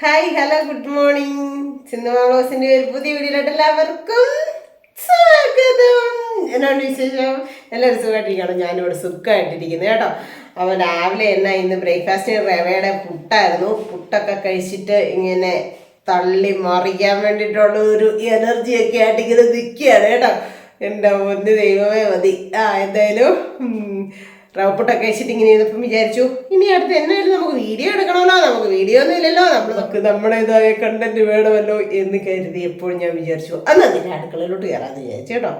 Hi hello good morning സിനിമാളോസിന്റെ ഒരു പുതിയ വീഡിയോയിലോട്ട് എല്ലാവർക്കും സ്വാഗതം. എന്നാണ് വിശേഷം? എല്ലാവരും സുഖമായിട്ടിരിക്കണം ഞാനിവിടെ സുഖമായിട്ടിരിക്കുന്നത് കേട്ടോ. അവൻ രാവിലെ എന്നാ ഇന്ന് ബ്രേക്ക്ഫാസ്റ്റിന് റവയുടെ പുട്ടായിരുന്നു. പുട്ടൊക്കെ കഴിച്ചിട്ട് ഇങ്ങനെ തള്ളി മറിക്കാൻ വേണ്ടിയിട്ടുള്ള ഒരു എനർജി ഒക്കെ ആയിട്ട് ഇങ്ങനെ നിൽക്കുകയാണ് കേട്ടോ. എന്റെ ഒന്ന് ദൈവമേ മതി. ആ എന്തായാലും റവപ്പുട്ടൊക്കെ വെച്ചിട്ട് ഇങ്ങനെ ഇരുന്നപ്പം വിചാരിച്ചു ഇനി അടുത്ത് എന്നായാലും നമുക്ക് വീഡിയോ എടുക്കണമല്ലോ നമുക്ക് വീഡിയോ ഒന്നും ഇല്ലല്ലോ നമ്മൾ നമുക്ക് നമ്മുടേതായ കണ്ടന്റ് വേണമല്ലോ എന്ന് കരുതി എപ്പോഴും ഞാൻ വിചാരിച്ചു. അന്ന് അതിന്റെ അടുക്കളയിലോട്ട് കയറാമെന്ന് വിചാരിച്ചു കേട്ടോ.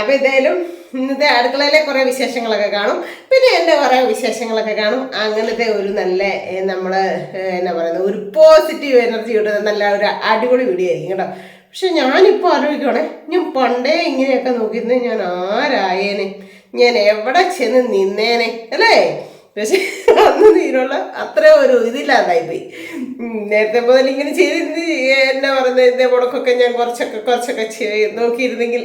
അപ്പോൾ എന്തായാലും ഇന്നത്തെ അടുക്കളയിലെ കുറേ വിശേഷങ്ങളൊക്കെ കാണും. പിന്നെ എന്റെ കുറേ വിശേഷങ്ങളൊക്കെ കാണും. അങ്ങനത്തെ ഒരു നല്ല നമ്മൾ എന്നാ പറയുന്നത് ഒരു പോസിറ്റീവ് എനർജി കിട്ടുന്ന നല്ല ഒരു അടിപൊളി വീഡിയോ ആയിരിക്കും കേട്ടോ. പക്ഷെ ഞാനിപ്പോൾ ആലോചിക്കണേ ഞാൻ പണ്ടേ ഇങ്ങനെയൊക്കെ നോക്കിയിരുന്നേ ഞാൻ ആരായേനെ? ഞാൻ എവിടെ ചെന്ന് നിന്നേനെ അല്ലേ? പക്ഷെ അന്ന് തീരുള്ള അത്ര ഒരു ഇതില്ലാതായിപ്പോയി. നേരത്തെ മുതൽ ഇങ്ങനെ ചെയ്തിരുന്ന് എന്നാ പറയുന്നത് ഇതേ മുടക്കൊക്കെ ഞാൻ കുറച്ചൊക്കെ കുറച്ചൊക്കെ നോക്കിയിരുന്നെങ്കിൽ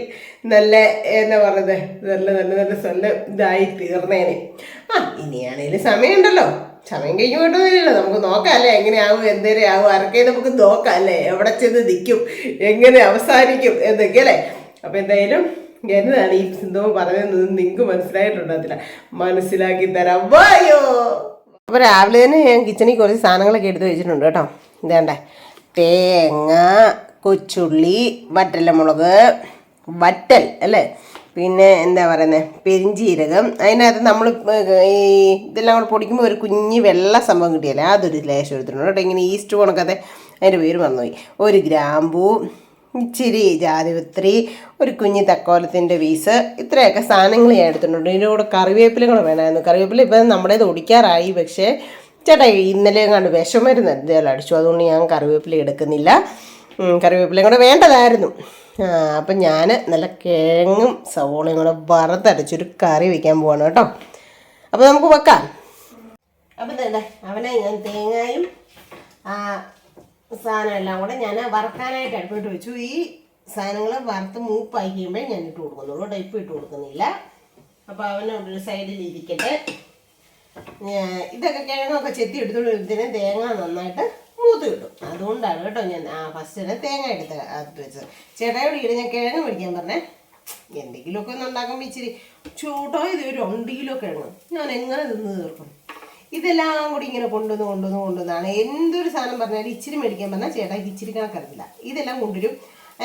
നല്ല എന്നാ പറയുന്നത് നല്ല നല്ല നല്ല നല്ല ഇതായി തീർന്നേനെ. ആ ഇനിയാണേലും സമയമുണ്ടല്ലോ. സമയം കഴിഞ്ഞു പോയിട്ടൊന്നുമില്ലല്ലോ നമുക്ക് നോക്കാം അല്ലേ? എങ്ങനെയാവും എന്തേലും ആവും ആർക്കേ നമുക്ക് നോക്കാം അല്ലേ? എവിടെ ചെന്ന് നിൽക്കും എങ്ങനെ അവസാനിക്കും എന്നൊക്കെ അല്ലേ? അപ്പം എന്തായാലും എന്നതാണ് ഈ സിന്ധു പറഞ്ഞതെന്ന് നിങ്ങൾക്ക് മനസ്സിലായിട്ടുണ്ടാകത്തില്ല. മനസ്സിലാക്കി തരാം. വായോ! അപ്പോൾ രാവിലെ തന്നെ ഞാൻ കിച്ചണിൽ കുറച്ച് സാധനങ്ങളൊക്കെ എടുത്ത് വെച്ചിട്ടുണ്ട് കേട്ടോ. ഇതേണ്ടേ. തേങ്ങ കൊച്ചുള്ളി വറ്റലമുളക് വറ്റൽ അല്ലേ? പിന്നെ എന്താ പറയുന്നത് പെരിഞ്ചീരകം. അതിനകത്ത് നമ്മൾ ഈ ഇതെല്ലാം കൂടെ പൊടിക്കുമ്പോൾ ഒരു കുഞ്ഞ് വെള്ള സംഭവം കിട്ടിയല്ലേ? അതൊരു ലേശം എടുത്തിട്ടുണ്ട് കേട്ടോ. ഇങ്ങനെ ഈസ്റ്റ് കണക്കത്തെ അതിന്റെ പേര് വന്നുപോയി ഒരു ഗ്രാമ്പൂ ഇച്ചിരി ജാതിപത്രി ഒരു കുഞ്ഞി തക്കോലത്തിന്റെ പീസ് ഇത്രയൊക്കെ സാധനങ്ങൾ ഞാൻ എടുത്തിട്ടുണ്ട്. ഇതിന്റെ കൂടെ കറിവേപ്പില കൂടെ വേണമായിരുന്നു. കറിവേപ്പില ഇപ്പം നമ്മുടേത് ഒടിക്കാറായി. പക്ഷേ ചേട്ടാ ഇന്നലെ കണ്ട് വിഷമരുന്ന് എന്തെങ്കിലും അടിച്ചു. അതുകൊണ്ട് ഞാൻ കറിവേപ്പില എടുക്കുന്നില്ല. കറിവേപ്പിലയും കൂടെ വേണ്ടതായിരുന്നു. അപ്പം ഞാൻ നല്ല കിഴങ്ങും സവോളയും കൂടെ വറുത്തരച്ചൊരു കറി വയ്ക്കാൻ പോവാണ് കേട്ടോ. അപ്പോൾ നമുക്ക് വെക്കാം. അപ്പം തന്നെ അവനെ ഞാൻ തേങ്ങയും ആ സാധനം എല്ലാം കൂടെ ഞാൻ വറുക്കാനായിട്ട് അടുപ്പിട്ട് വെച്ചു. ഈ സാധനങ്ങൾ വറുത്ത് മൂപ്പായി കഴിയുമ്പോൾ ഞാൻ ഇട്ട് കൊടുക്കുന്നുള്ളൂ കേട്ടോ. ഇട്ട് കൊടുക്കുന്നില്ല. അപ്പോൾ അവന് ഒരു സൈഡിൽ ഇരിക്കട്ടെ. ഇതൊക്കെ കിഴങ്ങൊക്കെ ചെത്തി എടുത്തോണ്ട് ഇതിന് തേങ്ങ നന്നായിട്ട് മൂത്ത് കിട്ടും. അതുകൊണ്ടാണ് കേട്ടോ ഞാൻ ആ ഫസ്റ്റ് തന്നെ തേങ്ങ എടുത്ത് അത് വെച്ചത്. ചേട്ടായോട് ഇവിടെ ഞാൻ കിഴങ്ങ് മേടിക്കാൻ പറഞ്ഞേ. എന്തെങ്കിലുമൊക്കെ ഒന്ന് ഉണ്ടാക്കുമ്പോൾ ഇച്ചിരി ചൂട്ടോ ഇത് ഒരു രണ്ട് കിലോ കിഴങ്ങ്. ഞാൻ എങ്ങനെ തിന്ന് തീർക്കും? ഇതെല്ലാം കൂടി ഇങ്ങനെ കൊണ്ടുവന്ന് കൊണ്ടുവന്ന് കൊണ്ടുവന്നാണ്. എന്തൊരു സാധനം പറഞ്ഞാലും ഇച്ചിരി മേടിക്കാൻ പറഞ്ഞാൽ ചേട്ടാ ഇച്ചിരി കണക്കറിയില്ല ഇതെല്ലാം കൊണ്ടുവരും.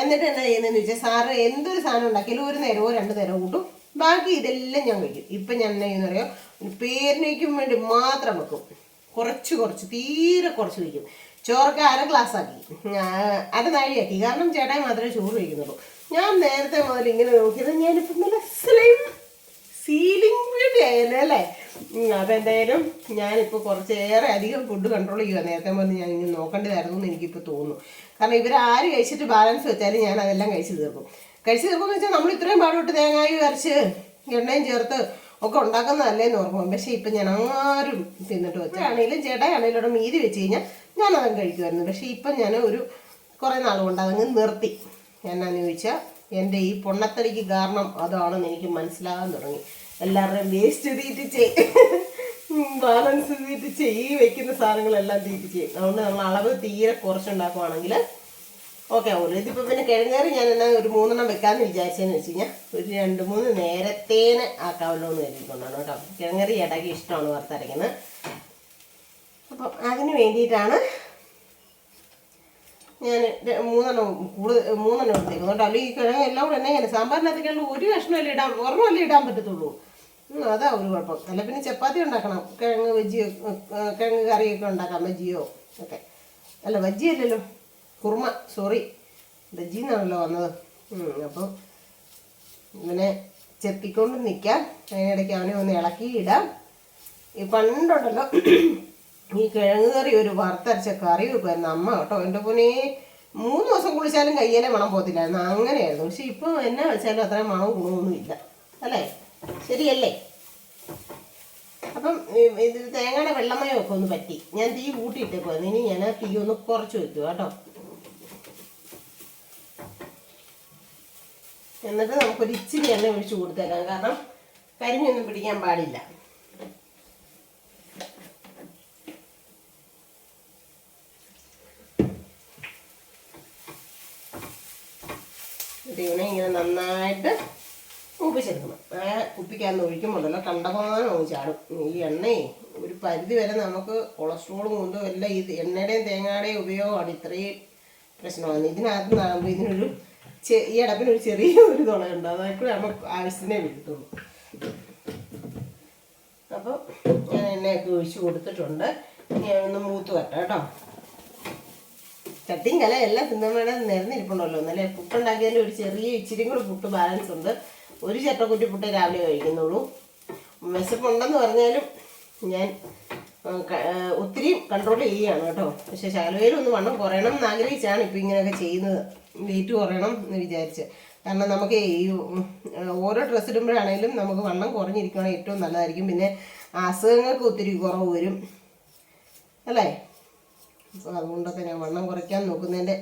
എന്നിട്ട് എന്നാ ചെയ്യുന്നതെന്ന് വെച്ചാൽ സാറ് എന്തൊരു സാധനം ഉണ്ടാക്കിയാലും ഒരു നേരമോ രണ്ട് നേരമോ കൂട്ടും. ബാക്കി ഇതെല്ലാം ഞാൻ കഴിക്കും. ഇപ്പം ഞാൻ എന്നാ ചെയ്യുന്ന പറയാം പേരിനേക്കും വേണ്ടി മാത്രം വെക്കും. കുറച്ച് കുറച്ച് തീരെ കുറച്ച് വയ്ക്കും ചോറൊക്കെ അര ഗ്ലാസ് ആക്കി. അര നാഴിയാക്കി. കാരണം ചേട്ടായി മാത്രമേ ചോറ് കഴിക്കുന്നുള്ളൂ. ഞാൻ നേരത്തെ മുതൽ ഇങ്ങനെ നോക്കിയത് ഞാനിപ്പം നല്ല സ്ലൈം സീലിംഗ് ബ്യൂട്ടി ആയല്ലേ അല്ലേ? ഉം, എന്തായാലും ഞാനിപ്പോൾ കുറച്ചേറെ അധികം ഫുഡ് കൺട്രോൾ ചെയ്യുക നേരത്തെ പറഞ്ഞ് ഞാൻ ഇങ്ങനെ നോക്കേണ്ടതായിരുന്നു എന്ന് എനിക്കിപ്പോൾ തോന്നുന്നു. കാരണം ഇവർ ആര് കഴിച്ചിട്ട് ബാലൻസ് വെച്ചാലും ഞാൻ അതെല്ലാം കഴിച്ചു തീർക്കും. കഴിച്ചു തീർക്കുമെന്ന് വെച്ചാൽ നമ്മൾ ഇത്രയും പാടുപെട്ട് തേങ്ങായും വരച്ച് എണ്ണയും ചേർത്ത് ഒക്കെ ഉണ്ടാക്കുന്നതല്ലേന്ന് ഓർമ്മ പക്ഷേ ഇപ്പം ഞാൻ ആരും തിന്നിട്ട് വെച്ചാണെങ്കിലും ചേട്ടായാണെങ്കിലും ഇവിടെ മീതി വെച്ച് കഴിഞ്ഞാൽ ഞാൻ അതങ്ങ് കഴിക്കുമായിരുന്നു പക്ഷേ ഇപ്പം ഞാൻ ഒരു കുറേ നാൾ കൊണ്ട് അതങ്ങ് നിർത്തി. എന്നാന്ന് ചോദിച്ചാൽ എന്റെ ഈ പൊണ്ണത്തടിക്ക് കാരണം അതാണെന്ന് എനിക്ക് മനസ്സിലാകാൻ തുടങ്ങി. എല്ലാവരുടെയും വേസ്റ്റ് തീറ്റിച്ച് ബാലൻസ് തീറ്റ് ഈ വെക്കുന്ന സാധനങ്ങളെല്ലാം തീറ്റിച്ച് അതുകൊണ്ട് നമ്മൾ അളവ് തീരെ കുറച്ചുണ്ടാക്കുവാണെങ്കിൽ ഓക്കെ ആവുമല്ലോ ഇതിപ്പോൾ പിന്നെ കിഴങ്ങേറി ഞാൻ എന്നാ ഒരു മൂന്നെണ്ണം വെക്കാമെന്ന് വിചാരിച്ചതെന്ന് വെച്ച് കഴിഞ്ഞാൽ ഒരു രണ്ട് മൂന്ന് നേരത്തേന് ആക്കാമല്ലോ എന്ന് കരുതിക്കൊണ്ടാണ് കേട്ടോ. കിഴങ്ങേറി ഇടയ്ക്ക് ഇഷ്ടമാണ് വറുത്തരയ്ക്കുന്നത്. അപ്പം അതിന് വേണ്ടിയിട്ടാണ് ഞാൻ മൂന്നെണ്ണം കൂടുതൽ മൂന്നെണ്ണം എടുത്തേക്കുന്നു കേട്ടോ. അല്ലെങ്കിൽ കിഴങ്ങ് എല്ലാം കൂടെ എന്നെ ഇങ്ങനെ സാമ്പാറിനകത്തേക്കുള്ള ഒരു കഷ്ണമല്ലേ ഇടാൻ ഒരെണ്ണമല്ലേ ഇടാൻ പറ്റത്തുള്ളൂ. അതാ ഒരു കുഴപ്പം. അല്ല പിന്നെ ചപ്പാത്തി ഉണ്ടാക്കണം. കിഴങ്ങ് വെജി ഏ, കിഴങ്ങ് കറിയൊക്കെ ഉണ്ടാക്കാം വെജിയോ ഒക്കെ. അല്ല വെജി അല്ലല്ലോ. കുറുമ സോറി. വെജി എന്നാണല്ലോ വന്നത് അപ്പം ഇവനെ ചെത്തിക്കൊണ്ട് നിൽക്കാം അതിനിടയ്ക്ക് അവനെ ഒന്ന് ഇളക്കി ഇടാം. ഈ പണ്ടുണ്ടല്ലോ ഈ കിഴങ്ങ് കറി ഒരു വറുത്തരച്ച കറി വെക്കുമായിരുന്നു അമ്മ കേട്ടോ എന്റെ പൊന്നെ മൂന്ന് ദിവസം കുളിച്ചാലും കയ്യേലെ മണം പോകത്തില്ലായിരുന്നു. അങ്ങനെയായിരുന്നു. പക്ഷെ ഇപ്പം എന്നെ വെച്ചാലും അത്രയും മണം ഗുണമൊന്നുമില്ല. അല്ലേ? ശരിയല്ലേ? അപ്പം ഇത് തേങ്ങയുടെ വെള്ളമയമൊക്കെ ഒന്ന് പറ്റി. ഞാൻ തീ കൂട്ടിയിട്ടേക്കുവായിരുന്നു ഇനി ഞാൻ ആ തീ ഒന്ന് കുറച്ച് വെക്കുക കേട്ടോ. എന്നിട്ട് നമുക്കൊരു ഇച്ചിരി എണ്ണ ഒഴിച്ച് കൊടുത്തേക്കാം. കാരണം കരിഞ്ഞൊന്നും പിടിക്കാൻ പാടില്ല. ഇങ്ങനെ നന്നായിട്ട് മൂപ്പിച്ചെടുക്കണം. കുപ്പിക്കകത്ത് ഒഴിക്കുമ്പോണ്ടല്ലോ കണ്ടമാനം അങ്ങ് ചാടും. ഈ എണ്ണയെ ഒരു പരിധി വരെ നമുക്ക് കൊളസ്ട്രോളും കൊണ്ടും എല്ലാം ഇത് എണ്ണയുടെയും തേങ്ങയുടെയും ഉപയോഗമാണ് ഇത്രയും പ്രശ്നമാണ്. ഇതിനകത്ത് നാമ്പ് ഇതിനൊരു ഈ അടപ്പിനൊരു ചെറിയ ഒരു തുളയുണ്ട് അതൊക്കെ നമുക്ക് ആവശ്യത്തിനേ വിട്ടുള്ളൂ അപ്പോൾ ഞാൻ എണ്ണയൊക്കെ ഒഴിച്ച് കൊടുത്തിട്ടുണ്ട്. ഇനി ഒന്ന് മൂത്ത് വരട്ടെ കേട്ടോ. ചട്ടിയും കല എല്ലാം തിന്നമ്മയുടെ നിരന്നിരിപ്പുണ്ടല്ലോ. നല്ല പുട്ടുണ്ടാക്കിയതിൽ ഒരു ചെറിയ ഇച്ചിരി കൂടെ പുട്ട് ബാലൻസ് ഉണ്ട്. ഒരു ചട്ടക്കുറ്റി പുട്ടേ രാവിലെ കഴിക്കുന്നുള്ളൂ. വിശപ്പുണ്ടെന്ന് പറഞ്ഞാലും ഞാൻ ഒത്തിരി കൺട്രോൾ ചെയ്യുകയാണ് കേട്ടോ. പക്ഷേ ശകലവേലും ഒന്ന് വണ്ണം കുറയണം എന്ന് ആഗ്രഹിച്ചാണ് ഇപ്പം ഇങ്ങനെയൊക്കെ ചെയ്യുന്നത്. വെയിറ്റ് കുറയണം എന്ന് വിചാരിച്ച്. കാരണം നമുക്ക് ഈ ഓരോ ഡ്രസ്സ് ഇടുമ്പോഴാണെങ്കിലും നമുക്ക് വണ്ണം കുറഞ്ഞിരിക്കുകയാണ് ഏറ്റവും നല്ലതായിരിക്കും. പിന്നെ അസുഖങ്ങൾക്ക് ഒത്തിരി കുറവ് വരും. അല്ലേ? അപ്പോൾ അതുകൊണ്ടൊക്കെ ഞാൻ വണ്ണം കുറയ്ക്കാൻ നോക്കുന്നതിന്റെ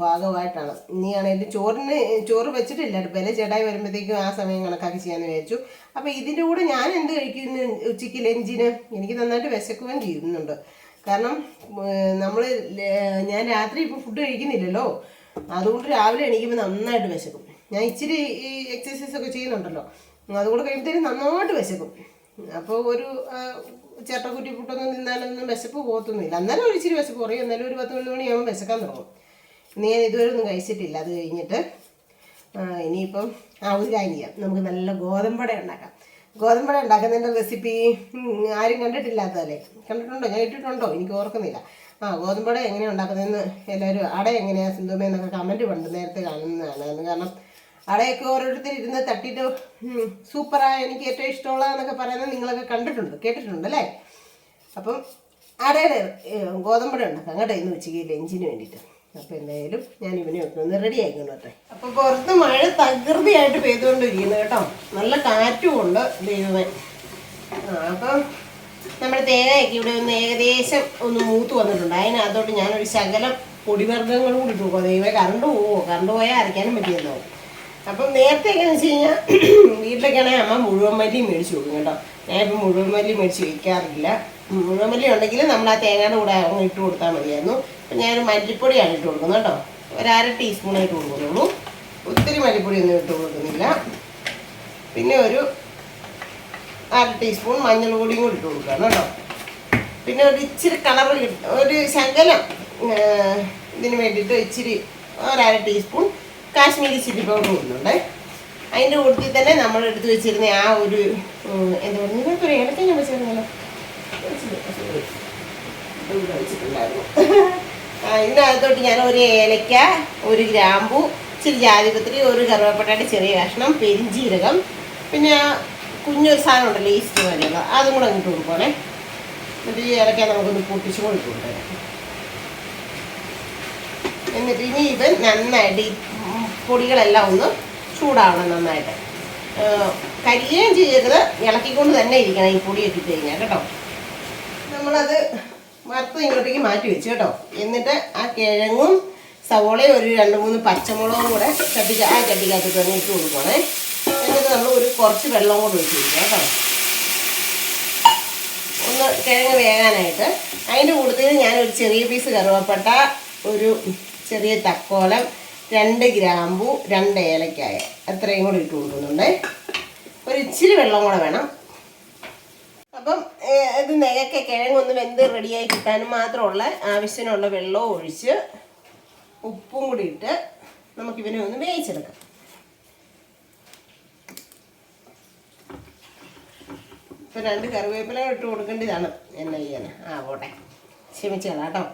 ഭാഗമായിട്ടാണ്. ഇനിയാണെങ്കിലും ചോറിന് ചോറ് വെച്ചിട്ടില്ല. അടുപ്പേലെ ചേട്ടായി വരുമ്പോഴത്തേക്കും ആ സമയം കണക്കാക്കി ചെയ്യാമെന്ന് വിചാരിച്ചു. അപ്പോൾ ഇതിന്റെ കൂടെ ഞാൻ എന്ത് കഴിക്കുന്നു ഉച്ചയ്ക്ക് ലഞ്ചിന്? എനിക്ക് നന്നായിട്ട് വിശക്കുകയും ചെയ്യുന്നുണ്ട്. കാരണം നമ്മൾ ഞാൻ രാത്രി ഇപ്പോൾ ഫുഡ് കഴിക്കുന്നില്ലല്ലോ. അതുകൊണ്ട് രാവിലെ എണീക്കുമ്പോൾ നന്നായിട്ട് വിശക്കും. ഞാൻ ഇച്ചിരി ഈ എക്സസൈസ് ഒക്കെ ചെയ്യുന്നുണ്ടല്ലോ. അതുകൂടെ കഴിയുമ്പോഴത്തേക്കും നന്നായിട്ട് വിശക്കും. അപ്പോൾ ഒരു ചേട്ടക്കുറ്റി പുട്ടൊന്നും തിന്നാലൊന്നും വിശപ്പ് പോകത്തൊന്നുമില്ല. എന്നാലും ഒരു ഇച്ചിരി വിശപ്പ് കുറയും. എന്നാലും ഒരു പത്ത് മണി മണിയാകുമ്പോൾ വിശക്കാൻ തുടങ്ങും. ഇനി ഞാൻ ഇതുവരെ ഒന്നും കഴിച്ചിട്ടില്ല. അത് കഴിഞ്ഞിട്ട് ഇനിയിപ്പം ആ ഒരു ചെയ്യാം. നമുക്ക് നല്ല ഗോതമ്പട ഉണ്ടാക്കാം. ഗോതമ്പട ഉണ്ടാക്കുന്നതിന്റെ റെസിപ്പി ആരും കണ്ടിട്ടില്ലാത്തതല്ലേ? കണ്ടിട്ടുണ്ടോ? ഞാൻ ഇട്ടിട്ടുണ്ടോ? എനിക്ക് ഓർക്കുന്നില്ല. ആ ഗോതമ്പട എങ്ങനെയാണ് ഉണ്ടാക്കുന്നതെന്ന് എല്ലാവരും അട എങ്ങനെയാണ് സിന്ധുമേന്നൊക്കെ കമന്റ് പണ്ട് നേരത്തെ കാണുന്നതാണ്. കാരണം അടയൊക്കെ ഓരോരുത്തർ ഇരുന്ന് തട്ടിയിട്ട് സൂപ്പറായ സൂപ്പറാ എനിക്ക് ഏറ്റവും ഇഷ്ടമുള്ള എന്നൊക്കെ പറയുന്നത് നിങ്ങളൊക്കെ കണ്ടിട്ടുണ്ട് കേട്ടിട്ടുണ്ട് അല്ലേ? അപ്പം അടയുടെ ഗോതമ്പട ഉണ്ടാക്കാം. കേട്ടോ ഇന്ന് ഉച്ചയ്ക്ക് ലഞ്ചിന് വേണ്ടിയിട്ട്. അപ്പോൾ എന്തായാലും ഞാൻ ഇവനെ ഒന്ന് റെഡി ആയിക്കൊണ്ട് വരട്ടെ. അപ്പോൾ പുറത്ത് മഴ തകൃതിയായിട്ട് പെയ്തുകൊണ്ടിരിക്കുന്നു കേട്ടോ. നല്ല കാറ്റും ഉണ്ട് ദൈവമേ അപ്പം നമ്മുടെ തേങ്ങയൊക്കെ ഇവിടെ ഒന്ന് ഏകദേശം ഒന്ന് മൂത്ത് വന്നിട്ടുണ്ട്. അതിനകത്തോട്ട് ഞാനൊരു ശകല പൊടിവർഗങ്ങളും കൂടി ഇട്ട് പോകും ദൈവമേ കറണ്ട് പോവോ? കറണ്ട് പോയാൽ അരയ്ക്കാനും പറ്റിയല്ലോ. അപ്പം നേരത്തെ ഒക്കെ വെച്ച് കഴിഞ്ഞാൽ വീട്ടിലൊക്കെയാണെങ്കിൽ അമ്മ മുഴുവൻ മല്ലി മേടിച്ച് കൊടുക്കും കേട്ടോ. ഇപ്പം മുഴുവൻ മല്ലി മേടിച്ച് വയ്ക്കാറില്ല മുഴുവൻ മല്ലി ഉണ്ടെങ്കിൽ നമ്മൾ ആ തേങ്ങയുടെ കൂടെ അങ്ങ് ഇട്ട് കൊടുത്താൽ മതിയായിരുന്നു. അപ്പം ഞാൻ മല്ലിപ്പൊടിയാണ് ഇട്ട് കൊടുക്കുന്നത് കേട്ടോ. ഒരു അര ടീസ്പൂണേ ഇട്ട് കൊടുക്കുന്നുള്ളൂ. ഒത്തിരി മല്ലിപ്പൊടിയൊന്നും ഇട്ട് കൊടുക്കുന്നില്ല. പിന്നെ ഒരു അര ടീസ്പൂൺ മഞ്ഞൾ പൊടിയും കൂടി ഇട്ട് കൊടുക്കുകയാണ് കേട്ടോ. പിന്നെ ഒരു ഇച്ചിരി കളർ ഒരു ശകലം ഇതിന് വേണ്ടിയിട്ട് ഇച്ചിരി ഒരര ടീസ്പൂൺ കാശ്മീരി ചില്ലി പൗഡർ കൊടുക്കുന്നുണ്ട് അതിന്റെ കൂട്ടത്തിൽ തന്നെ നമ്മൾ എടുത്ത് വെച്ചിരുന്ന ആ ഒരു എന്താ പറയുക നിങ്ങൾക്കൊരു ഏലക്ക ഞാൻ വെച്ചിരുന്നല്ലോ. വെച്ചിട്ടുണ്ടായിരുന്നു ഇതിനകത്തോട്ട് ഞാൻ ഒരു ഏലക്ക ഒരു ഗ്രാമ്പു ഇച്ചിരി ജാതിപത്രി ഒരു കറുവപ്പട്ടയുടെ ചെറിയ കഷ്ണം പെരിഞ്ചീരകം പിന്നെ കുഞ്ഞൊരു സാധനം ഉണ്ടല്ലോ ഈസ്റ്റ് പോലെയുള്ള അതും കൂടെ അങ്ങോട്ട് കൊടുക്കണേ എന്നിട്ട് ഈ ഏലക്ക നമുക്കൊന്ന് പൊട്ടിച്ചു കൊടുക്കുന്നുണ്ട് എന്നിട്ട് ഇനി ഇവൻ നന്നായിട്ട് ഈ പൊടികളെല്ലാം ഒന്ന് ചൂടാവണം നന്നായിട്ട്. കരിയേം ചെയ്യരുത്. ഇളക്കിക്കൊണ്ട് തന്നെ ഇരിക്കണം ഈ പൊടിയൊക്കെ ഇട്ട് കഴിഞ്ഞാൽ കേട്ടോ. നമ്മളത് വറുത്ത് ഇങ്ങോട്ടേക്ക് മാറ്റി വെച്ചു കേട്ടോ. എന്നിട്ട് ആ കിഴങ്ങും സവോളയും ഒരു രണ്ട് മൂന്ന് പച്ചമുളകും കൂടെ ചട്ടിക്ക ആ ചട്ടിക്കകത്ത് തന്നെ ഇട്ട് കൊടുക്കണേ എന്നിട്ട് നമ്മൾ ഒരു കുറച്ച് വെള്ളം കൂടെ ഒഴിച്ച് കൊടുക്കുക കേട്ടോ. ഒന്ന് കിഴങ്ങ് വേകാനായിട്ട്. അതിന്റെ കൂടുതൽ ഞാൻ ഒരു ചെറിയ പീസ് കറുവപ്പട്ട ഒരു ചെറിയ തക്കോലം രണ്ട് ഗ്രാമ്പു രണ്ട് ഏലക്കായ അത്രയും കൂടി ഇട്ട് കൊടുക്കുന്നുണ്ട്. ഒരു ഇച്ചിരി വെള്ളം കൂടെ വേണം. അപ്പം ഇത് നെയ്യൊക്കെ കിഴങ്ങൊന്ന് വെന്ത് റെഡിയായി കിട്ടാനും മാത്രമുള്ള ആവശ്യത്തിനുള്ള വെള്ളവും ഒഴിച്ച് ഉപ്പും കൂടി ഇട്ട് നമുക്കിവനെ ഒന്ന് വേവിച്ചെടുക്കാം. ഇപ്പം രണ്ട് കറിവേപ്പില ഇട്ട് കൊടുക്കേണ്ടതാണ് എന്നെ ചെയ്യാൻ ആ പോട്ടെ. ക്ഷമിച്ചതാട്ടോ.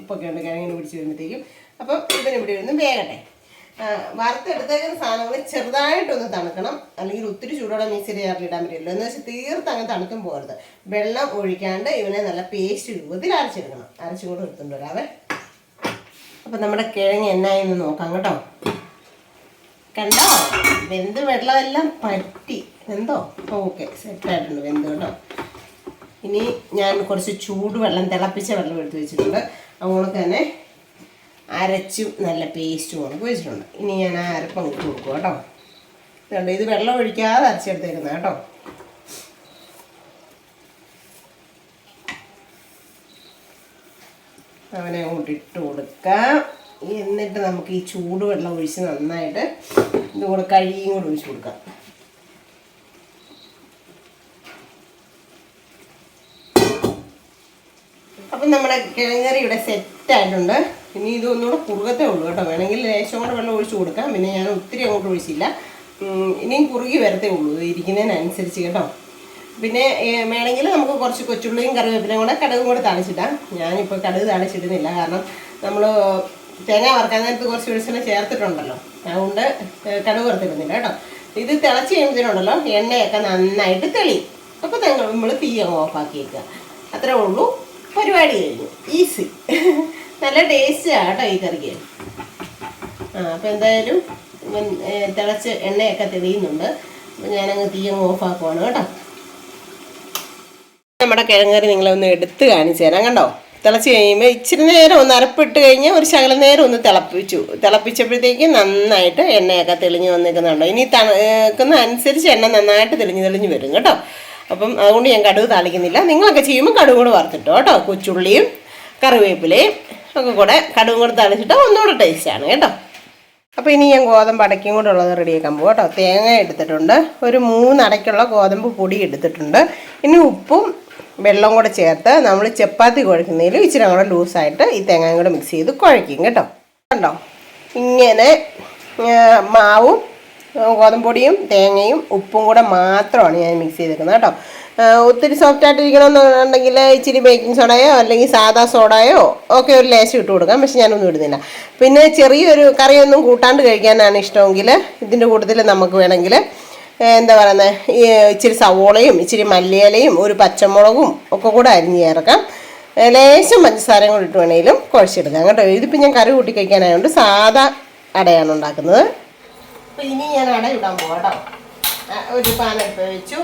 ഉപ്പൊക്കെ ഉണ്ട് കിഴങ്ങിന് പിടിച്ച് വരുമ്പോഴത്തേക്കും. അപ്പം ഇവനിവിടെ ഇരുന്ന് വേകട്ടെ. വറുത്തെടുത്തേക്കുന്ന സാധനങ്ങൾ ചെറുതായിട്ടൊന്ന് തണുക്കണം. അല്ലെങ്കിൽ ഒത്തിരി ചൂടോടെ മിക്സി ജാറിൽ ഇടാൻ എന്ന് വെച്ചാൽ തീർത്ത് അങ്ങ് തണുത്തും പോകരുത് വെള്ളം ഒഴിക്കാണ്ട് ഇവനെ നല്ല പേസ്റ്റ് രൂപത്തിൽ അരച്ചെടുക്കണം. അരച്ചും കൂടെ എടുത്തുകൊണ്ട് വരാവേ. അപ്പം നമ്മുടെ കിഴങ്ങ് എന്നായെന്ന് നോക്കാം കേട്ടോ. കണ്ടോ? വെന്ത് വെള്ളമെല്ലാം പറ്റി എന്തോ ഓക്കെ. സെറ്റായിട്ടുണ്ട് വെന്ത് കേട്ടോ. ഇനി ഞാൻ കുറച്ച് ചൂട് വെള്ളം തിളപ്പിച്ച വെള്ളം എടുത്ത് വെച്ചിട്ടുണ്ട്. അതുകൊണ്ട് തന്നെ അരച്ചും നല്ല പേസ്റ്റും കൊണ്ട് വെച്ചിട്ടുണ്ട്. ഇനി ഞാൻ ആ അരപ്പം ഇട്ട് കൊടുക്കും കേട്ടോ. ഇതുണ്ട് ഇത് വെള്ളം ഒഴിക്കാതെ അരച്ചെടുത്തേക്കുന്നത് കേട്ടോ. അവനെ അങ്ങോട്ട് ഇട്ട് കൊടുക്കാം. എന്നിട്ട് നമുക്ക് ഈ ചൂടുവെള്ളം ഒഴിച്ച് നന്നായിട്ട് ഇതും കൂടെ കഴിയും കൂടെ ഒഴിച്ച് കൊടുക്കാം. അപ്പം നമ്മുടെ കിഴങ്ങറി ഇവിടെ സെറ്റ് ആയിട്ടുണ്ട്. ഇനി ഇതൊന്നുകൂടെ കുറുകത്തേ ഉള്ളൂ കേട്ടോ. വേണമെങ്കിൽ ലേശം കൂടെ വെള്ളം ഒഴിച്ച് കൊടുക്കാം. പിന്നെ ഞാൻ ഒത്തിരി അങ്ങോട്ട് ഒഴിച്ചില്ല. ഇനിയും കുറുകി വരത്തേ ഉള്ളൂ. ഇരിക്കുന്നതിനനുസരിച്ച് കേട്ടോ. പിന്നെ വേണമെങ്കിൽ നമുക്ക് കുറച്ച് കൊച്ചുള്ളിയും കറിവേപ്പിലയും കൂടെ കടുകും കൂടെ താളിച്ചിടാം. ഞാനിപ്പോൾ കടുക് താളിച്ചിടുന്നില്ല. കാരണം നമ്മൾ തേങ്ങ വറുക്കാൻ നേരത്ത് കുറച്ച് വെളിച്ചെണ്ണ ചേർത്തിട്ടുണ്ടല്ലോ. അതുകൊണ്ട് കടുക് വറുത്തിടുന്നില്ല കേട്ടോ. ഇത് തിളച്ച് കഴിയുമ്പോഴത്തേനുണ്ടല്ലോ എണ്ണയൊക്കെ നന്നായിട്ട് തെളി. അപ്പോൾ നമ്മൾ തീ അങ്ങ് ഓഫാക്കി വെക്കുക അത്രേ ഉള്ളൂ. പരിപാടി കഴിഞ്ഞു. ഈസി. നല്ല ടേസ്റ്റാണ് കേട്ടോ ഈ കറിക്ക്. ആ അപ്പോൾ എന്തായാലും തിളച്ച് എണ്ണയൊക്കെ തെളിയുന്നുണ്ട്. അപ്പം ഞാനങ്ങ് തീ അങ്ങ് ഓഫാക്കുവാണ് കേട്ടോ. നമ്മുടെ കിഴങ്ങറി നിങ്ങളൊന്ന് എടുത്ത് കാണിച്ചു തരാം കണ്ടോ? തിളച്ച് കഴിയുമ്പോൾ ഇച്ചിരി നേരം ഒന്ന് അരപ്പിട്ട് കഴിഞ്ഞ് ഒരു ശകലം നേരം ഒന്ന് തിളപ്പിച്ചു. തിളപ്പിച്ചപ്പോഴത്തേക്ക് നന്നായിട്ട് എണ്ണയൊക്കെ തെളിഞ്ഞ് വന്നിരിക്കുന്നുണ്ടോ. ഇനി തണുക്കുന്ന അനുസരിച്ച് എണ്ണ നന്നായിട്ട് തെളിഞ്ഞ് തെളിഞ്ഞ് വരും കേട്ടോ. അപ്പം അതുകൊണ്ട് ഞാൻ കടുക് താളിക്കുന്നില്ല. നിങ്ങളൊക്കെ ചെയ്യുമ്പോൾ കടുക് കൂടെ വറുത്തിട്ടോ കേട്ടോ കൊച്ചുള്ളിയും കറിവേപ്പിലയും ഒക്കെ കൂടെ കടുവും കൂടെ തളിച്ചിട്ട് ഒന്നുകൂടെ ടേസ്റ്റാണ് കേട്ടോ. അപ്പോൾ ഇനി ഞാൻ ഗോതമ്പ് അടയ്ക്കും കൂടെ ഉള്ളത് റെഡിയാക്കാൻ പോകും കേട്ടോ. തേങ്ങ എടുത്തിട്ടുണ്ട്. ഒരു മൂന്നടയ്ക്കുള്ള ഗോതമ്പ് പൊടി എടുത്തിട്ടുണ്ട്. ഇനി ഉപ്പും വെള്ളം കൂടെ ചേർത്ത് നമ്മൾ ചപ്പാത്തി കുഴക്കുന്നതിൽ ഇച്ചിരി കൂടെ ലൂസായിട്ട് ഈ തേങ്ങയും കൂടെ മിക്സ് ചെയ്ത് കുഴയ്ക്കും കേട്ടോ. കണ്ടോ? ഇങ്ങനെ മാവും ഗോതമ്പൊടിയും തേങ്ങയും ഉപ്പും കൂടെ മാത്രമാണ് ഞാൻ മിക്സ് ചെയ്തേക്കുന്നത് കേട്ടോ. ഒത്തിരി സോഫ്റ്റ് ആയിട്ടിരിക്കണമെന്നുണ്ടെങ്കിൽ ഇച്ചിരി ബേക്കിംഗ് സോഡയോ അല്ലെങ്കിൽ സാധാ സോഡയോ ഒക്കെ ഒരു ലേശം ഇട്ട് കൊടുക്കാം. പക്ഷെ ഞാനൊന്നും ഇടുന്നില്ല. പിന്നെ ചെറിയൊരു കറിയൊന്നും കൂട്ടാണ്ട് കഴിക്കാനാണ് ഇഷ്ടമെങ്കിൽ ഇതിന്റെ കൂട്ടത്തിൽ നമുക്ക് വേണമെങ്കിൽ എന്താ പറയുന്നത് ഇച്ചിരി സവോളയും ഇച്ചിരി മല്ലിയിലയും ഒരു പച്ചമുളകും ഒക്കെ കൂടെ അരിഞ്ഞ് ചേർക്കാം. ലേശം പഞ്ചസാരയും കൂടി ഇട്ട് വേണമെങ്കിലും കുഴച്ചെടുക്കാം കേട്ടോ. ഇതിപ്പോൾ ഞാൻ കറി കൂട്ടി കഴിക്കാനായതുകൊണ്ട് സാധാ അടയാണ് ഉണ്ടാക്കുന്നത്. അപ്പോൾ ഇനി ഞാൻ അട ഇടാൻ പോകാം ഒരു പാനെടുത്ത് വെച്ചു.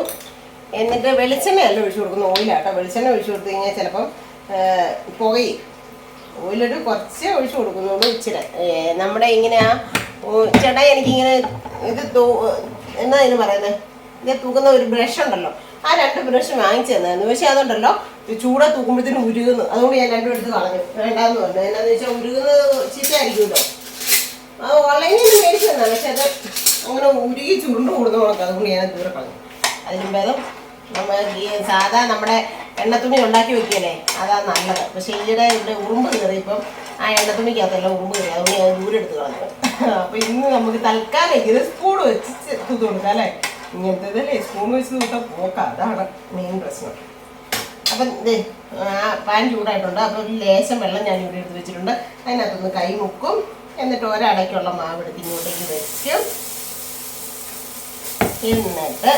എന്നിട്ട് വെളിച്ചെണ്ണയല്ല ഒഴിച്ചു കൊടുക്കുന്ന ഓയിലാട്ടോ. വെളിച്ചെണ്ണ ഒഴിച്ചു കൊടുത്തു കഴിഞ്ഞാൽ ചിലപ്പം പുകയും. ഓയിലൊരു കുറച്ച് ഒഴിച്ചു കൊടുക്കുന്നുള്ളൂ ഇച്ചിരി. നമ്മുടെ ഇങ്ങനെ ചേട്ടാ എനിക്കിങ്ങനെ ഇത് തൂ- എന്നാ ഇതിന് പറയുന്നത് ഇത് തൂക്കുന്ന ഒരു ബ്രഷ് ഉണ്ടല്ലോ ആ രണ്ട് ബ്രഷ് വാങ്ങിച്ചു തന്നായിരുന്നു. പക്ഷെ അതുണ്ടല്ലോ ചൂട തൂക്കുമ്പോഴത്തേനും ഉരുകുന്നു. അതുകൊണ്ട് ഞാൻ രണ്ടും എടുത്ത് കളഞ്ഞു. വേണ്ടാന്ന് പറഞ്ഞു. എന്നാന്ന് വെച്ചാൽ ഉരുകുന്നത് ചീത്തയായിരിക്കുമല്ലോ. അത് ഓൺലൈനിൽ നിന്ന് മേടിച്ചു തന്നാണ് പക്ഷെ അത് അങ്ങനെ ഉരുകി ചുരുണ്ട് കൂടുന്ന കണക്ക്. അതുകൊണ്ട് ഞാൻ ദൂരെ കളഞ്ഞു. അതിനും ഭേദം സാധാ നമ്മുടെ എണ്ണത്തുണി ഉണ്ടാക്കി വെക്കുകയല്ലേ? അതാ നല്ലത്. പക്ഷെ ഈയിടെ ഇവിടെ ഉറുമ്പ് കയറിയപ്പം ആ എണ്ണത്തുണിക്കകത്തെല്ലാം ഉറുമ്പ് കയറി. അതുകൊണ്ട് ഞാൻ ദൂരെ എടുത്ത് കളഞ്ഞു. അപ്പൊ ഇന്ന് നമുക്ക് തൽക്കാലം ഇത് സ്പൂൺ വെച്ച് തൂത്ത് കൊടുക്കാം അല്ലേ? ഇങ്ങനത്തേതല്ലേ? സ്പൂൺ വെച്ച് തൂത്താൽ പോക്കാം. അതാണ് മെയിൻ പ്രശ്നം. അപ്പം ഇത് ആ പാൻ ചൂടായിട്ടുണ്ട്. അപ്പം ഒരു ലേശം വെള്ളം ഞാൻ ഇവിടെ എടുത്ത് വെച്ചിട്ടുണ്ട്. അതിനകത്തൊന്ന് കൈ മുക്കും. എന്നിട്ട് ഒരടയ്ക്കുള്ള മാവ് എടുത്ത് ഇങ്ങോട്ടേക്ക് വെക്കും. എന്നിട്ട്